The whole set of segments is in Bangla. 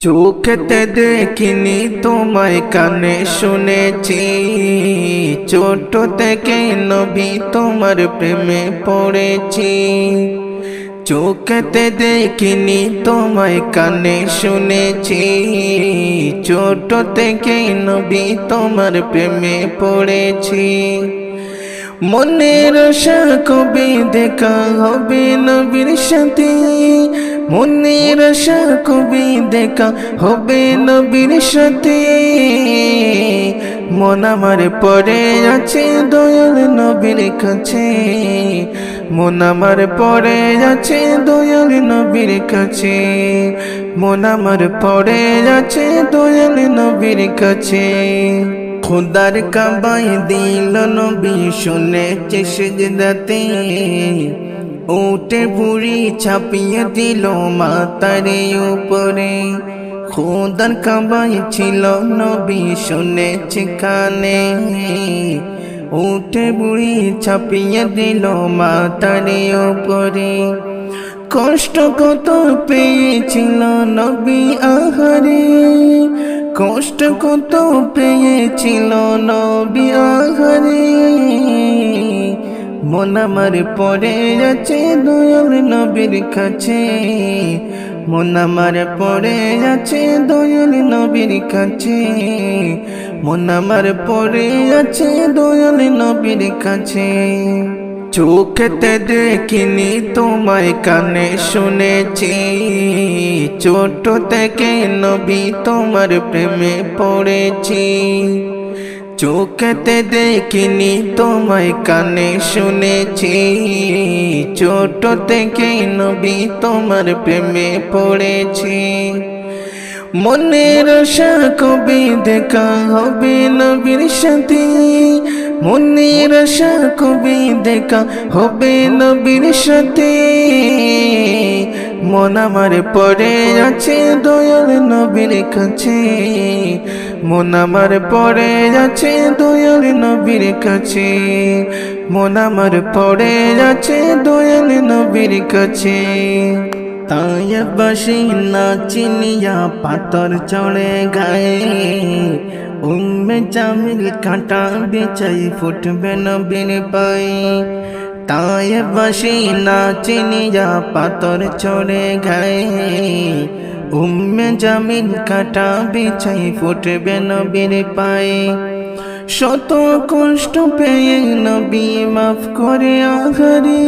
চোখেতে দেখিনি তোমায়, কানে শুনেছি। ছোট থেকে নবী তোমার প্রেমে পড়েছি। চোখেতে দেখিনি তোমায়, কানে শুনেছি। ছোট থেকে নবী তোমার প্রেমে পড়েছি। মনের আশা কবে দেখা হবে নবীর সাথে? মনের আশা কবে দেখা হবে নবীর সাথে। মন আমার পরে আছে দয়াল নবীর কাছে। মন আমার পরে আছে দয়াল নবীর কাছে। মন আমার পরে আছে দয়াল নবীর কাছে। খুদার কাবাই দিল নবী, শুনেছে সেজদাতে। উঠে বুড়ি ছাপিয়ে দিল মাতারে উপরে খুদার কাবাই ছিল নবী শুনেছে কানে উঠে বুড়ি ছাপিয়ে দিল মাতারে উপরে কষ্ট কত পেয়েছিল নবী আহারে কষ্ট কত পেয়েছিল নবী আহারে মন আমার পড়ে যাচ্ছে দয়াল নবীর কাছে। মন আমার পড়ে যাচ্ছে দয়াল নবীর কাছে। মন আমার পড়ে যাচ্ছে দয়াল নবীর কাছে। চোখেতে দেখিনি তোমায়, কানে শুনেছি। ছোট থেকে নবী তোমার প্রেমে পড়েছি। চোখেতে দেখিনি, তোমায় কানে শুনেছি। ছোট থেকে নবী তোমার প্রেমে পড়েছি। মনের আশা কবে দেখা হবে নবীর সাথে? মনের আশা কবে দেখা হবে নবীর সাথে? মন আমার পরে আছে দয়াল নবীর কাছে। মন আমার পরে আছে দয়াল নবীর কাছে। মন আমার পরে আছে দয়াল নবীর কাছে। তাই বাসি না চিনিয়া পাতর চড়ে গায়ে। উম্মে জামিল কাঁটা বেচাই ফুটবে নবীর পাই তাই বাসি না চিনিয়া পাতর চড়ে গায়ে। উম্মে জামিন কাটা বিছাই ফুটবে নবীর পায়ে। শত কষ্ট পেয়ে নবী মাফ করে আহারে।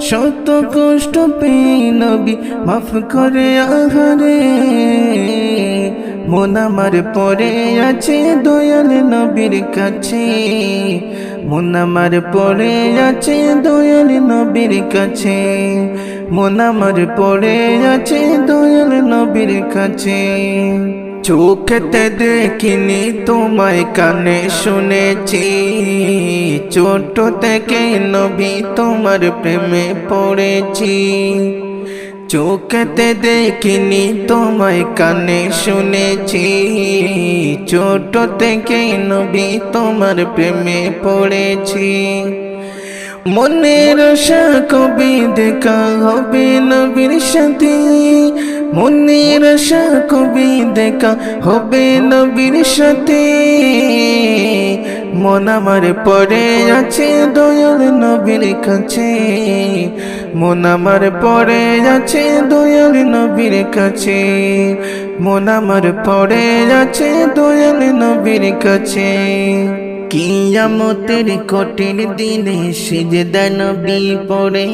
শত কষ্ট পেয়ে নবী মাফ করে আহারে। মন আমার পরে আছে দয়াল নবীর কাছে। মন আমার পরে আছে দয়াল নবীর কাছে। মন আমার পরে আছে দয়াল নবীর কাছে। চোখেতে দেখিনি তোমায় কানে শুনেছি। ছোট থেকে নবী তোমার প্রেমে পড়েছি। চোখেতে দেখিনি, তোমায় কানে শুনেছি। ছোট থেকে নবী তোমার প্রেমে পড়েছি। মনের আশা কবে দেখা হবে নবীর সাথে? মনের আশা কবে দেখা হবে নবীর সাথে? মন আমার পরে আছে দয়াল নবীর কাছে। মন আমার পরে আছে দয়াল নবীর কাছে। মন আমার পরে আছে দয়াল নবীর কাছে। কিয়ামতের কঠিন দিনে সিজদা নবী পড়ে।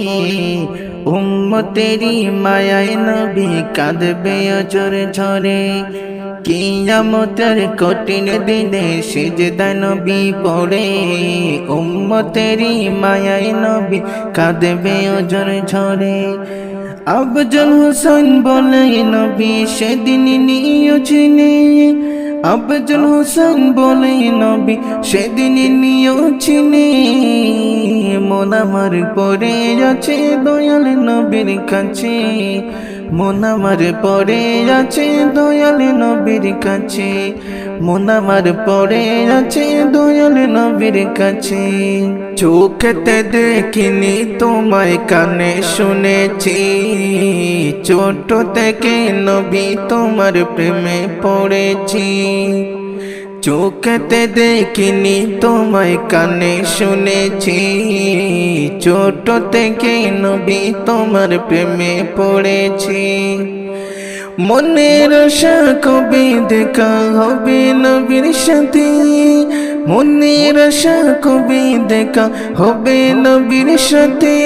উম্মতেরি মায়ায় নবী কাঁদবে অজরে ঝরে। কিয়ামতের কঠিন দিনে সিজদা নবী পড়ে উম্মতেরি মায়ায় নবী কাঁদবে অজরে ঝরে। আফজল হোসেন বলে, নবী সেদিন নিয়েছিনে আফজল হোসেন বলে, নবী সেদিন নিয়েছিনে মন আমার পরে আছে দয়াল নবীর কাছে। মন আমার পড়ে আছে দয়াল নবীর কাছে। মন আমার পড়ে আছে দয়াল নবীর কাছে। চোখেতে দেখিনি তোমায়, কানে শুনেছি। ছোট থেকে নবী তোমার প্রেমে পড়েছি। চোখেতে দেখিনি তোমায়, কানে শুনেছি। ছোট থেকে নবী তোমার প্রেমে পড়েছি। মনের আশা কবে দেখা হবে নবীর সাথে? মনের আশা কবে দেখা হবে নবীর সাথে?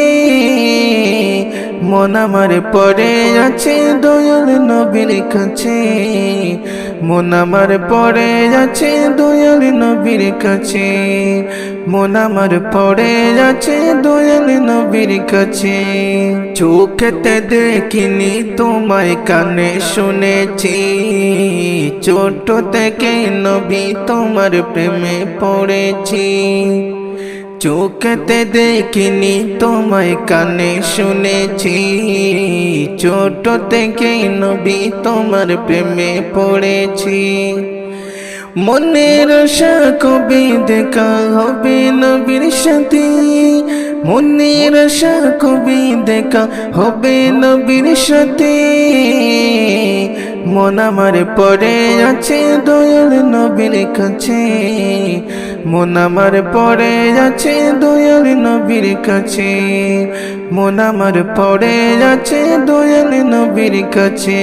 মন আমার পড়ে আছে দয়াল নবীর কাছে। মন আমার পড়ে আছে দয়াল নবীর কাছে। মন আমার পড়ে আছে দয়াল নবীর কাছে। চোখেতে দেখিনি তোমায়, কানে শুনেছি। ছোট থেকে নবী তোমার প্রেমে পড়েছি? চোখেতে দেখিনি তোমায়, কানে শুনেছি। ছোট থেকে নবী তোমার প্রেমে পড়েছি। মনের আশা কবে দেখা হবে নবীর সাথে? মনের আশা কবে দেখা হবে নবীর সাথে? মন আমার পড়ে আছে দয়াল নবীর কাছে। মন আমার পড়ে আছে দয়াল নবীর কাছে। মন আমার পড়ে যাচ্ছে দয়াল নবীর কাছে।